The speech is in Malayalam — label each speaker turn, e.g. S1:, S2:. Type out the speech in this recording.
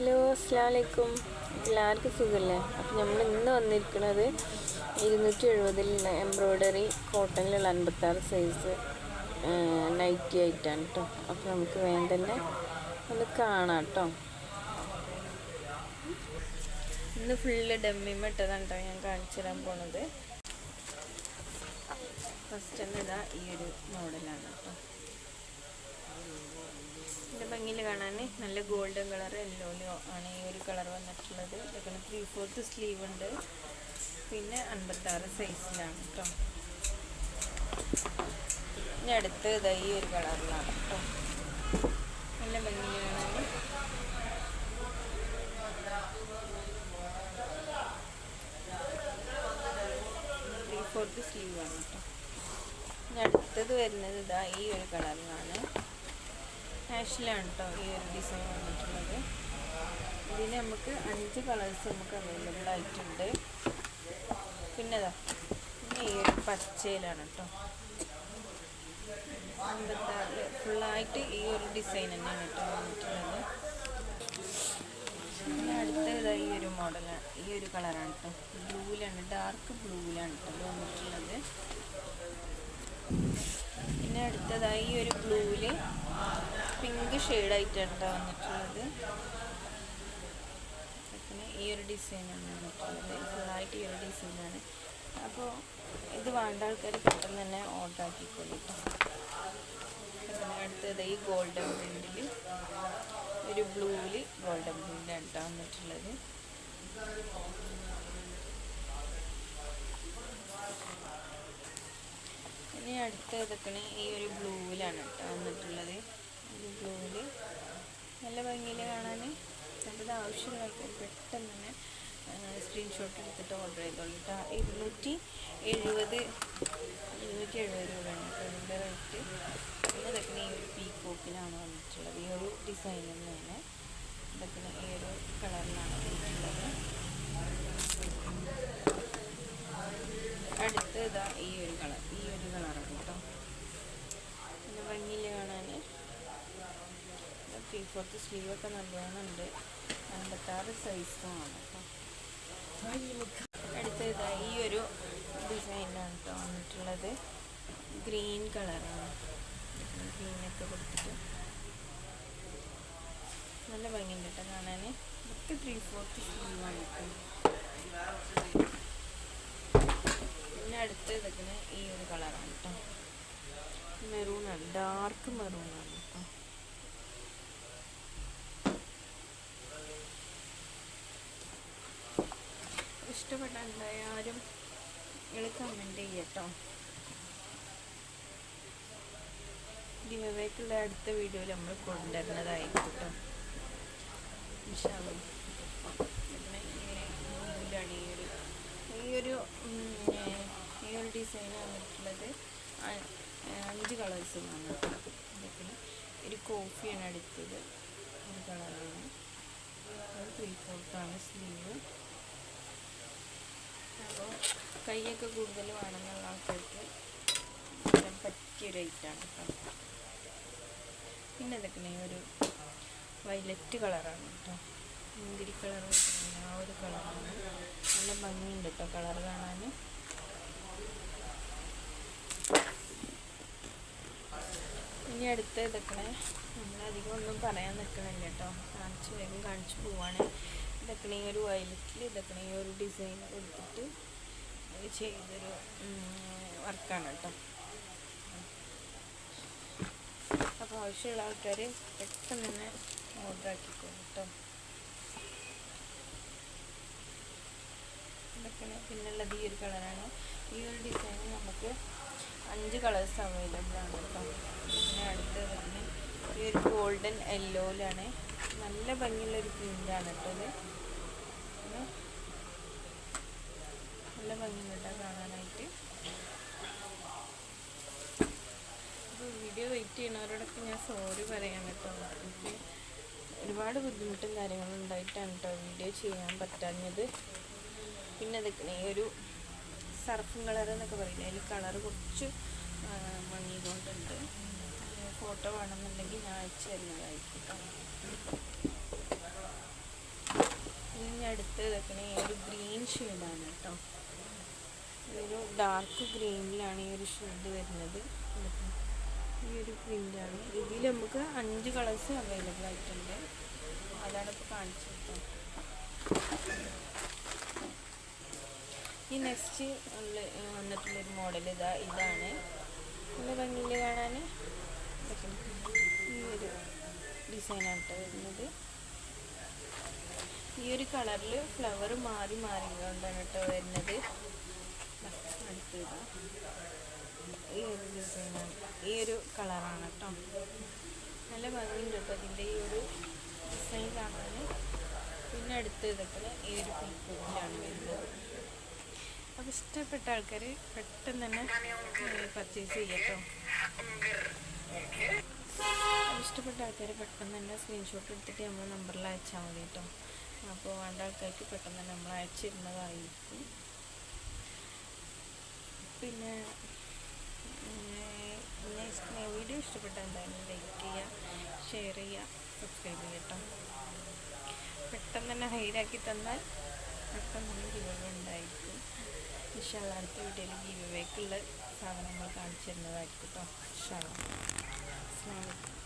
S1: ഹലോ അസ്സാം വലൈക്കും എല്ലാവർക്കും സുഖമല്ലേ അപ്പോൾ നമ്മൾ ഇന്ന് വന്നിരിക്കുന്നത് ഇരുന്നൂറ്റി എഴുപതിലുള്ള എംബ്രോയ്ഡറി കോട്ടണിലുള്ള അൻപത്താറ് സൈസ് നൈറ്റി ആയിട്ടാണ് കേട്ടോ അപ്പോൾ നമുക്ക് വേഗം തന്നെ ഒന്ന് കാണാം കേട്ടോ ഇന്ന് ഫുള്ള് ഡമ്മിമ ഇട്ടതാണ് കേട്ടോ ഞാൻ കാണിച്ചു തരാൻ പോണത്. ഫസ്റ്റ് തന്നെ ഇതാ ഈ ഒരു മോഡലാണ് കേട്ടോ ഇതിന്റെ ഭംഗിയിൽ കാണാൻ നല്ല ഗോൾഡൻ കളർ യെല്ലോയിലോ ആണ് ഈ ഒരു കളർ വന്നിട്ടുള്ളത്. ഇതൊക്കെ ത്രീ ഫോർത്ത് സ്ലീവ് ഉണ്ട്. പിന്നെ അൻപത്താറ് സൈസിലാണ് കേട്ടോ ഇനി അടുത്ത് ഇതാ ഈ ഒരു കളറിലാണ് കേട്ടോ നല്ല ഭംഗിയാണ്. ത്രീ ഫോർത്ത് സ്ലീവ് ആണ് കേട്ടോ ഇനി അടുത്തത് വരുന്നത് ഇതാ ഈ ഒരു കളറിലാണ്. ഹാഷിലാണ് കേട്ടോ ഈ ഒരു ഡിസൈൻ വന്നിട്ടുള്ളത്. ഇതിന് നമുക്ക് അഞ്ച് കളേഴ്സ് നമുക്ക് അവൈലബിൾ ആയിട്ടുണ്ട്. പിന്നെ ഇതാ പിന്നെ ഈ ഒരു പച്ചയിലാണ് കേട്ടോ ഫുള്ളായിട്ട് ഈ ഒരു ഡിസൈൻ തന്നെയാണ് കേട്ടോ വന്നിട്ടുള്ളത്. പിന്നെ അടുത്തത് ഈ ഒരു മോഡലാണ് ഈ ഒരു കളറാണ് കേട്ടോ ബ്ലൂവിലാണ് ഡാർക്ക് ബ്ലൂവിലാണ് കേട്ടോ വന്നിട്ടുള്ളത്. പിന്നെ അടുത്തതായി ഈ ഒരു ബ്ലൂവിൽ പിങ്ക് ഷെയ്ഡായിട്ടാണ് കേട്ടോ വന്നിട്ടുള്ളത്. പിന്നെ ഈ ഒരു ഡിസൈനാണ് വന്നിട്ടുള്ളത്. ഫുള്ളായിട്ട് ഈ ഒരു ഡിസൈനാണ്. അപ്പോൾ ഇത് വേണ്ട ആൾക്കാർ പെട്ടെന്ന് തന്നെ ഓർഡർ ആക്കിക്കോളൂ അടുത്തത് ഈ ഗോൾഡൻ പ്രിന്റിൽ ഒരു ബ്ലൂവിൽ ഗോൾഡൻ പ്രിന്റാണ് കേട്ടോ വന്നിട്ടുള്ളത്. ഇനി അടുത്ത ഇതൊക്കെ ഈ ഒരു ബ്ലൂവിലാണ് കേട്ടോ വന്നിട്ടുള്ളത്. ഒരു നല്ല ഭംഗിയിൽ കാണാൻ നമ്മുടെ ആവശ്യമുള്ളവർക്ക് ആവശ്യമുള്ള പെട്ടെന്ന് തന്നെ സ്ക്രീൻഷോട്ട് എടുത്തിട്ട് ഓർഡർ ചെയ്തോളൂ കേട്ടോ ഇരുന്നൂറ്റി എഴുപത് ഇരുന്നൂറ്റി എഴുപത് രൂപയാണ് ഇതിന്റെ റേറ്റ് പിന്നെ ഇതൊക്കെ ഈ ഒരു പീക്കോക്കിലാണ് വന്നിട്ടുള്ളത്. ഈ ഒരു ഡിസൈൻ തന്നെയാണ്. ഇതൊക്കെ ഈ ഒരു കളറിലാണ് വന്നിട്ടുള്ളത്. അടുത്ത് ഇതാ ഈ ഒരു കളർ ഈ ഒരു കളറാണ് കേട്ടോ പിന്നെ ഭംഗിയിൽ കാണാൻ ഫോർത്ത് സ്ലീവൊക്കെ നല്ലോണം ഉണ്ട്. അൻപത്താറ് സൈസുമാണ് കേട്ടോ അടുത്ത ഇതാ ഈ ഒരു ഡിസൈനാണ് കേട്ടോ വന്നിട്ടുള്ളത്. ഗ്രീൻ കളറാണ് ഗ്രീനൊക്കെ കൊടുത്തിട്ട്. നല്ല ഭംഗിയുണ്ട് കേട്ടോ കാണാൻ ഒക്കെ ത്രീ ഫോർത്ത് സ്ലീവാണ് കേട്ടോ പിന്നെ അടുത്ത് ഇതൊക്കെ ഈ ഒരു കളറാണ് കേട്ടോ മെറൂണാണ് ഡാർക്ക് മെറൂണാണ് കേട്ടോ ഇഷ്ടപ്പെട്ടുണ്ടായാലും നിങ്ങൾ കമന്റ് ചെയ്യട്ടോ. ഗിവേക്കുള്ള അടുത്ത വീഡിയോയിൽ നമ്മൾ കൊണ്ടുവരുന്നതായിരിക്കും കേട്ടോ ഇൻഷാല്ലാ. പിന്നെ ഇങ്ങനെ നൂലാണ് ഈ ഒരു ഒരു ഡിസൈൻ വന്നിട്ടുള്ളത്. അഞ്ച് കളേഴ്സ് വന്നിട്ടുണ്ട് ഒരു കോഫിയാണ് അടുത്തത്. ഒരു കളറാണ് ത്രീ ഫോർത്താണ് സ്ലീവ് അപ്പോൾ കൈയൊക്കെ കൂടുതൽ വേണമെന്നുള്ള ആൾക്കാർക്ക് പറ്റിയൊരു ഐറ്റാണ് കേട്ടോ. പിന്നെ ഇതൊക്കെ ഒരു വയലറ്റ് കളറാണ് കേട്ടോ. മുന്തിരി കളർ ആ ഒരു കളറാണ് നല്ല ഭംഗിയുണ്ട് കേട്ടോ കളർ കാണാൻ. ഇനി അടുത്ത ഇതൊക്കെ നമ്മളധികം ഒന്നും പറയാൻ നിൽക്കണില്ല കേട്ടോ. കാണിച്ചു വേഗം കാണിച്ചു പോവാണ്. ഇതൊക്കെ ഒരു വയലറ്റിൽ ഇതൊക്കെ ഒരു ഡിസൈൻ കൊടുത്തിട്ട് ചെയ്തൊരു വർക്കാണ് കേട്ടോ. അപ്പോൾ ആവശ്യമുള്ള ആൾക്കാർ പെട്ടെന്ന് തന്നെ ഓർഡർ ആക്കിക്കോ കേട്ടോ. ഇതൊക്കെയാണ് പിന്നുള്ളത് ഈ ഒരു കളറാണ്. ഈ ഒരു ഡിസൈൻ നമുക്ക് അഞ്ച് കളേഴ്സ് അവൈലബിൾ ആണ് കേട്ടോ. പിന്നെ അടുത്തത് തന്നെ ഈ ഒരു ഗോൾഡൻ യെല്ലോയിലാണ് നല്ല ഭംഗിയുള്ളൊരു പ്രിന്റാണ് കേട്ടോ ഇത്. പിന്നെ നല്ല ഭംഗിയുണ്ട് കാണാനായിട്ട്. വീഡിയോ വെയിറ്റ് ചെയ്യുന്നവരോടൊക്കെ ഞാൻ സോറി പറയാൻ കേട്ടോ. എനിക്ക് ഒരുപാട് ബുദ്ധിമുട്ടും കാര്യങ്ങളും ഉണ്ടായിട്ടാണ് കേട്ടോ വീഡിയോ ചെയ്യാൻ പറ്റാഞ്ഞത്. പിന്നെ അതൊക്കെ ഈ ഒരു സർഫും കളർ എന്നൊക്കെ പറയില്ല? അതിൽ കളർ കുറച്ച് മങ്ങിയതുകൊണ്ടുണ്ട്. ഫോട്ടോ വേണമെന്നുണ്ടെങ്കിൽ ഞാൻ അയച്ചു തരുന്നതായിരിക്കും. ഇനി അടുത്ത് ഈ ഒരു ഗ്രീൻ ഷെയ്ഡാണ് കേട്ടോ. ഒരു ഡാർക്ക് ഗ്രീനിലാണ് ഈ ഒരു ഷെയ്ഡ് വരുന്നത്. ഈ ഒരു പ്രിന്റാണ് ഇതിൽ നമുക്ക് അഞ്ച് കളേഴ്സ് അവൈലബിൾ ആയിട്ടുണ്ട്. അതാണ് ഇപ്പോൾ കാണിച്ചത് ഈ നെക്സ്റ്റ് ഉള്ള വന്നിട്ടുള്ളൊരു മോഡൽ ഇതാ ഇതാണ്. നല്ല ഭംഗിയിൽ കാണാൻ ഈ ഒരു ഡിസൈനായിട്ട് കേട്ടോ വരുന്നത്. ഈ ഒരു കളറിൽ ഫ്ലവർ മാറി മാറി കൊണ്ടാണ് കേട്ടോ വരുന്നത്. ഈ ഒരു ഡിസൈനാണ്. ഈ ഒരു കളറാണ് കേട്ടോ നല്ല ഭംഗിയുണ്ട് കേട്ടോ അതിന്റെ ഈ ഒരു ഡിസൈൻ കാണാൻ പിന്നെ അടുത്ത് ഇതൊക്കെ ഈ ഒരു പീക്കോട്ടിലാണ് വരുന്നത്. അപ്പോൾ ഇഷ്ടപ്പെട്ട ആൾക്കാർ പെട്ടെന്ന് തന്നെ പർച്ചേസ് ചെയ്യട്ടോ അപ്പോൾ ഇഷ്ടപ്പെട്ട ആൾക്കാർ പെട്ടെന്ന് തന്നെ സ്ക്രീൻഷോട്ട് എടുത്തിട്ട് നമ്മൾ നമ്പറിൽ അയച്ചാൽ മതി കേട്ടോ അപ്പോൾ വേണ്ട ആൾക്കാർക്ക് പെട്ടെന്ന് തന്നെ നമ്മൾ അയച്ചിരുന്നതായിരിക്കും പിന്നെ വീഡിയോ ഇഷ്ടപ്പെട്ടാൽ എന്തായാലും ലൈക്ക് ചെയ്യുക ഷെയർ ചെയ്യുക സബ്സ്ക്രൈബ് ചെയ്യട്ടോ പെട്ടെന്ന് തന്നെ ഹൈഡാക്കി തന്നാൽ പെട്ടെന്ന് തന്നെ ഉണ്ടായിരിക്കും. ഇൻഷാല്ല അടുത്ത വീഡിയോയിൽ ഗിവ് സാധനങ്ങൾ കാണിച്ചു തരുന്നതായിരിക്കും കേട്ടോ അസ്സാം വലൈക്കും